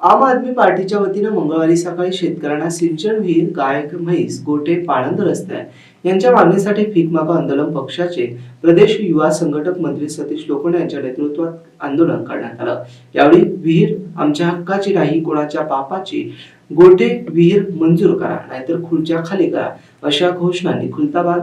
आम आदमी पार्टीच्या वतीनं मंगळवारी सकाळी शेतकऱ्यांना सिंचन विहीर गायक म्हैस गोटे पाणंद रस्ते यांच्या मागणीसाठी भीक मागा आंदोलन पक्षाचे प्रदेश युवा संघटक मंत्री सतीश लोखंडे यांच्या नेतृत्वात आंदोलन करण्यात आलं. यावेळी विहीर आमच्या हक्काची नाही कोणाच्या बापाची गोटे विहीर मंजूर करा नाहीतर खुर्च्या खाली करा अशा घोषणांनी खुलताबाद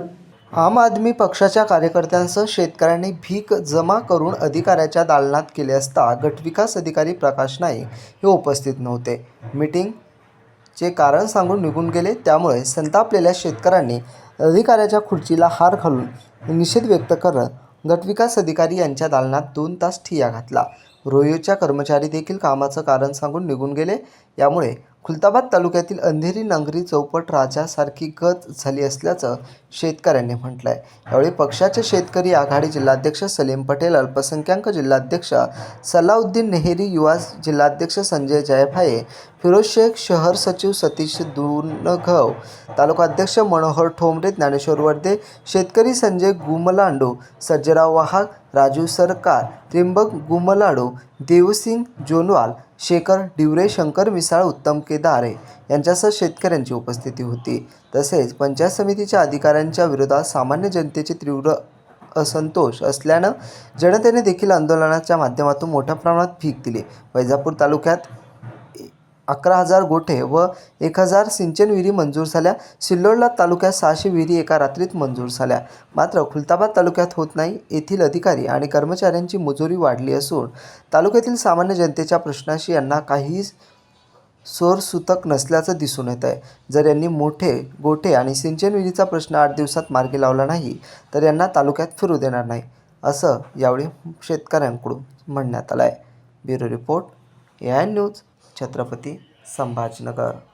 आम आदमी पक्षाच्या कार्यकर्त्यांसह शेतकऱ्यांनी भीक जमा करून अधिकाऱ्याच्या दालनात केले असता गटविकास अधिकारी प्रकाश नाईक हे उपस्थित नव्हते. मीटिंगचे कारण सांगून निघून गेले. त्यामुळे संतापलेल्या शेतकऱ्यांनी अधिकाऱ्याच्या खुर्चीला हार घालून निषेध व्यक्त करत गटविकास अधिकारी यांच्या दालनात दोन तास ठिया घातला. रोयोच्या कर्मचारी देखील कामाचं कारण सांगून निघून गेले. यामुळे खुलताबाद तालुक्यातील अंधेरी नांगरी चौपट राजासारखी गत झाली असल्याचं शेतकऱ्यांनी म्हटलं आहे यावेळी पक्षाचे शेतकरी आघाडी जिल्हाध्यक्ष सलीम पटेल अल्पसंख्याक जिल्हाध्यक्ष सलाउद्दीन नेहरी युवा जिल्हाध्यक्ष संजय जयभाये फिरोज शेख शहर सचिव सतीश दुनघव तालुकाध्यक्ष मनोहर ठोंबरे ज्ञानेश्वर वर्दे शेतकरी संजय गुमलांडू सज्जराव वाहक राजू सरकार त्रिंबक गुमलाडू देवसिंग जोनवाल शेखर डिवरे शंकर मिसाळ उत्तम केदारे यांच्यासह शेतकऱ्यांची उपस्थिती होती. तसेच पंचायत समितीच्या अधिकाऱ्यांच्या विरोधात सामान्य जनतेचे तीव्र असंतोष असल्यानं जनतेने देखील आंदोलनाच्या माध्यमातून मोठ्या प्रमाणात भीक दिली. वैजापूर तालुक्यात अकरा हजार गोठे व एक हजार सिंचन विहिरी मंजूर झाल्या. सिल्लोडला तालुक्यात सहाशे विहिरी एका रात्रीत मंजूर झाल्या. मात्र खुलताबाद तालुक्यात होत नाही येथील अधिकारी आणि कर्मचाऱ्यांची मजुरी वाढली असून तालुक्यातील सामान्य जनतेच्या प्रश्नाशी यांना काही सोरसूतक नसल्याचं दिसून येत आहे. जर यांनी मोठे गोठे आणि सिंचन विहिरीचा प्रश्न आठ दिवसात मार्गी लावला नाही तर यांना तालुक्यात फिरू देणार नाही असं यावेळी शेतकऱ्यांकडून म्हणण्यात आलं आहे bureau report A I news. Chhatrapati Sambhajinagar.